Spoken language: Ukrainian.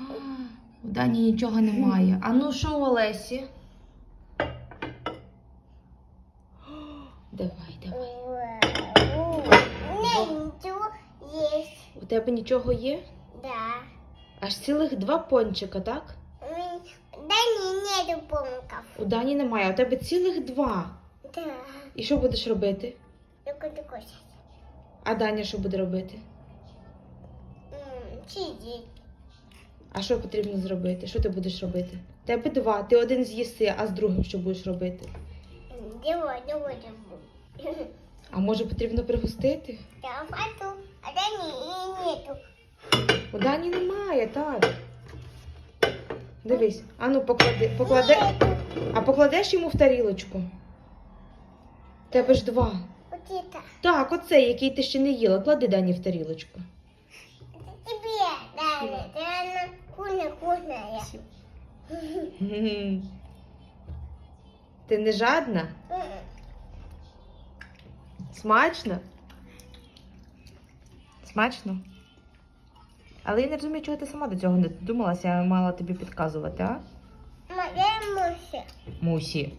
У Дані нічого немає. А ну що у Олесі? Давай, давай. У тебе нічого є? Да. Аж цілих два пончика, так? М, Да не, нету помников. У Дані немає, а у тебе цілих два. Да. І що будеш робити? А Даня що буде робити? М, Сидит. А що потрібно зробити? Що ти будеш робити? Тебе два. Ти один з'їси, а з другим що будеш робити? Давай, давай, давай. А може потрібно пригостити? Фату. А да не, нету. У Дані немає, так. Дивись, ану поклади, поклади. Нету. А покладеш йому в тарілочку? Тебе ж два. Так, оцей, який ти ще не їла, клади Дані в тарілочку. Это тебе дали. Да, она вкусная. Ти не жадна? Смачно? Смачно? Але я не розумію, чого ти сама до цього не додумалася, я мала тобі підказувати, а? Моя муся. Мусі.